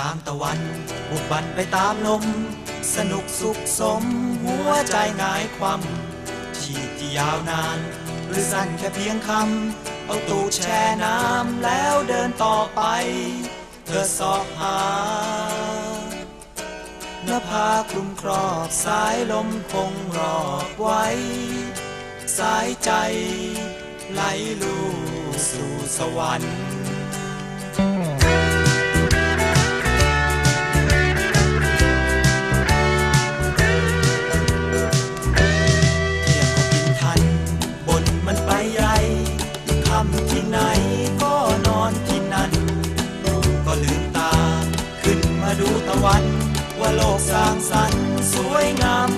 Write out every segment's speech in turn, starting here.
ตามตะวัน บุกบันไปตามลม สนุกสุขสม หัวใจงายความชีพที่ยาวนาน หรือสั้นแค่เพียงคำ เอาตูดแช่น้ำแล้วเดินต่อไป เธอสอบหานภาคลุมครอบสายลมคงรอบไว้ สายใจไหลลูสู่สวรรค์ สร้างสรรค์สวยงาม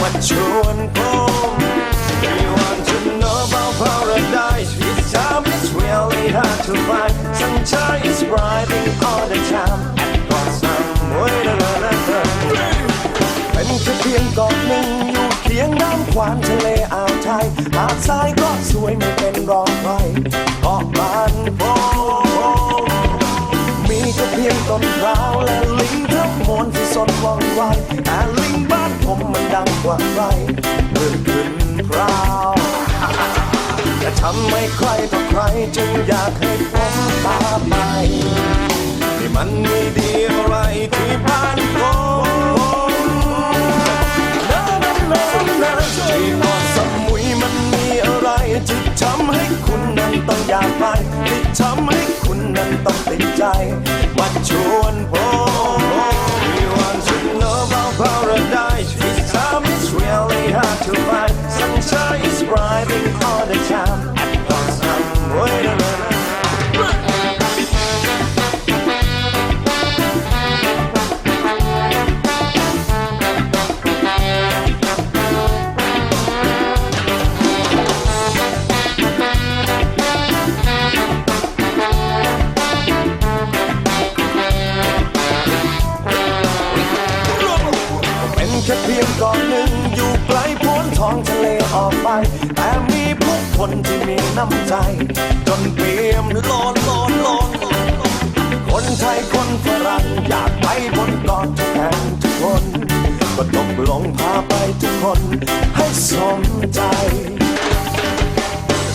มาชวนผม We want to know about paradise This time it's really hard to find Sunshine is brighting all the time And got some way to learn เป็นแค่เพียงเกาะหนึ่งอยู่เคียงน้ำขวานทะเลอ่าวไทยหาดทรายก็สวยไม่เป็นรองใครเกาะบานโพมีแค่เพียงต้นพร้าวและลิงทั้งมวลที่สนว่องไวแต่ลิง มมันดังกว่าใครเมื่อขึ้นพราวจะทำให้ใครต่อใครจึงอยากให้ผมตาไปที่มันมีดีอะไรที่ผ่านพ้นนานานานาที่เกาะสมุยมันมีอะไรที่ทำให้คุณนั้นต้องอยากไปที่ทำให้คุณนั้นต้องติดใจมาชวนผม น้ำใจ จนเปี่ยมล้นล้นล้นคนไทยคนฝรั่งอยากไปบนเกาะแห่งทุกคนก็ต้องลองพาไปทุกคนให้สมใจ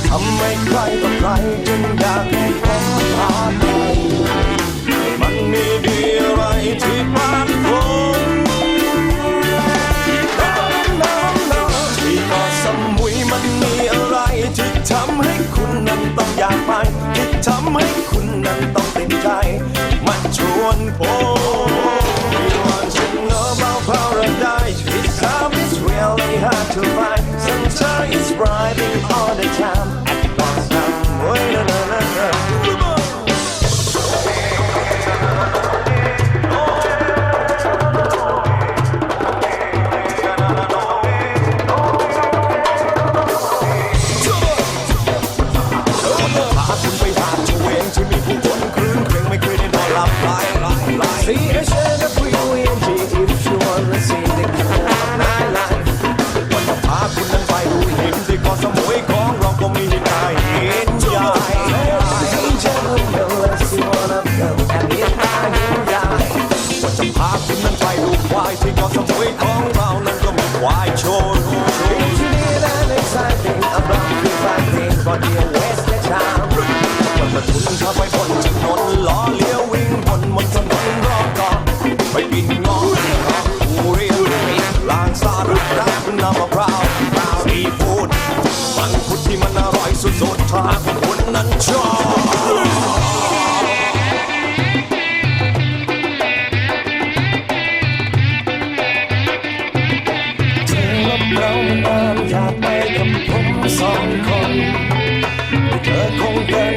ทำให้ใครต่อใครจึงอยากให้ผมพาไปมันมีดีอะไรที่บ้านผม ต้องอยากไป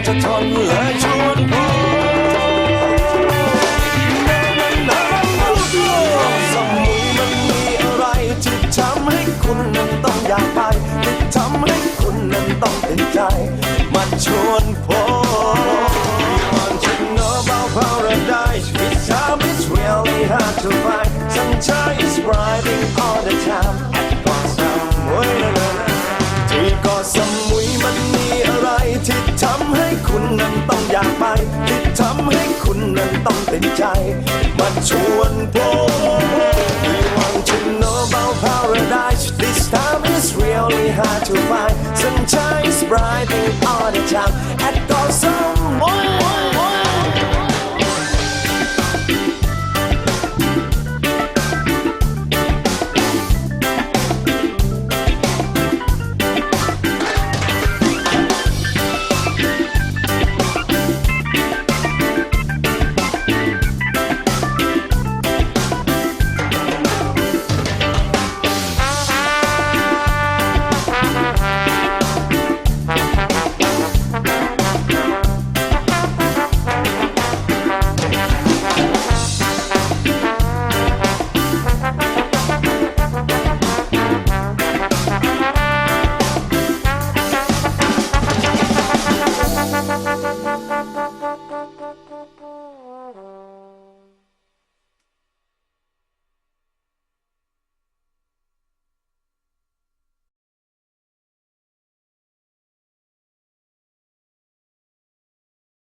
จะทนและชวน ชวนพอ You want to know about paradise This time it's really hard to find Sunshine is brighting all the time At one time โอ้ยนะนะที่เกาะสมุยมันมีอะไร ที่ทำให้คุณนั้นต้องอยากไป ที่ทำให้คุณนั้นต้องเป็นใจมันชวนผม We want to know about paradise time is really hard to find. Sunshine is bright all the time. And also, one.